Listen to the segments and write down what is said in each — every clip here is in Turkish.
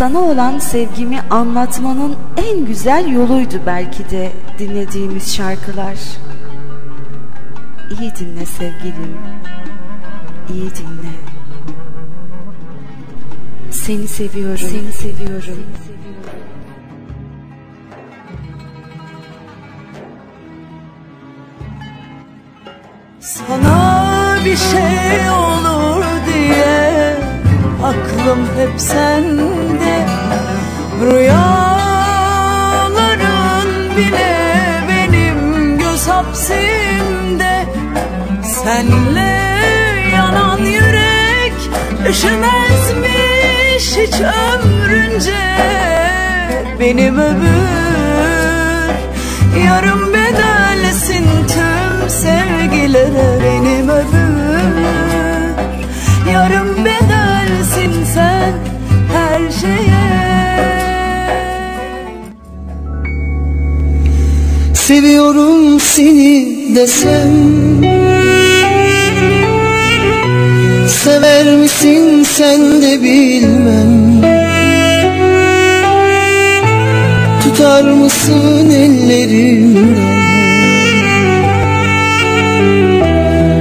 sana olan sevgimi anlatmanın en güzel yoluydu belki de dinlediğimiz şarkılar. İyi dinle sevgilim, iyi dinle. Seni seviyorum, seni seviyorum. Sana bir şey diye aklım hep sende. Rüyaların bile benim göz hapsimde. Senle yanan yürek üşümezmiş hiç ömrünce. Benim ömür yarım bedelsin tüm sevgilere Seviyorum seni desem. Sever misin sen de bilmem. Tutar mısın ellerimden?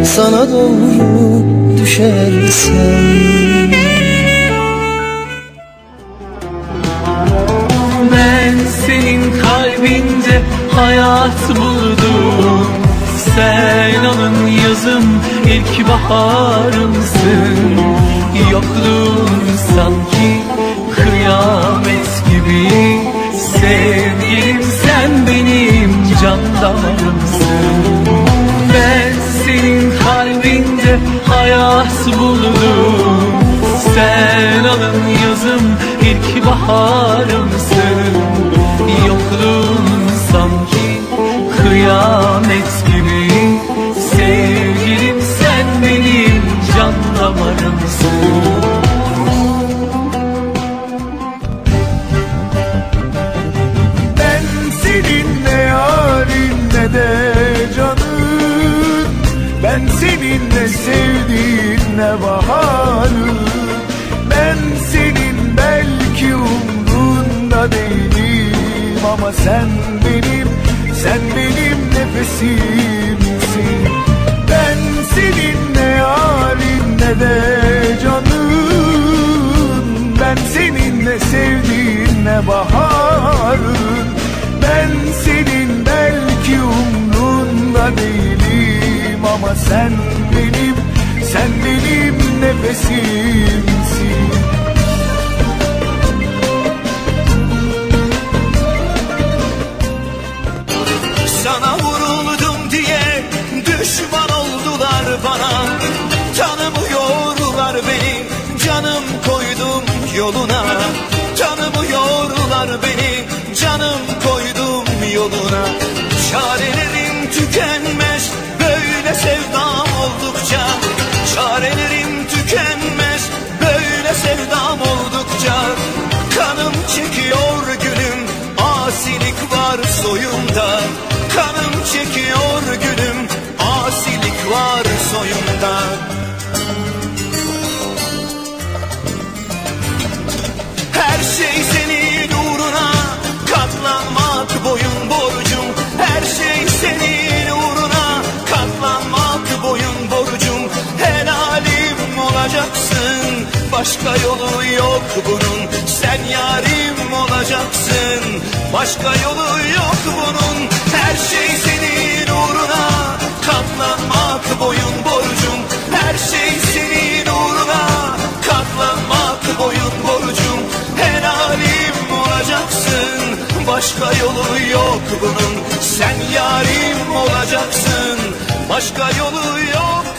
Sana doğru düşersem. Ben senin kalbinde hayat buldum. Sen onun yazım ilk baharımsın. Yokluğun sanki kıyamet gibi. Sevgilim sen benim can damarımsın. Ben senin kalbinde hayat buldum. Sen alın yazım ilk baharımsın. Yokluğun kıyamet gibi Sevgilim sen benim can damarımsın Ben seninle yarinle de canım Ben seninle sevdiğinle baharım Ben senin belki umrunda değilim Ama sen benim, sen benim nefesimsin Ben seninle yarinle de canım Ben seninle sevdiğinle baharım Ben senin belki umrunda değilim. Ama sen benim, sen benim nefesimsin. Sana vuruldum bana. Tanımıyorlar beni canım koydum yoluna. Tanımıyorlar beni canım koydum yoluna. Çarelerim tükenmez böyle sevdam oldukça. Çarelerim tükenmez böyle sevdam oldukça. Kanım çekiyor gülüm asilik var soyumda Kanım çekiyor başka yolu yok bunun. Sen yarim olacaksın başka yolu yok bunun. Her şey senin uğruna katlanmak boyun borcum. Her şey senin uğruna katlanmak boyun borcum. Helalim olacaksın başka yolu yok bunun. Sen yarim olacaksın başka yolu yok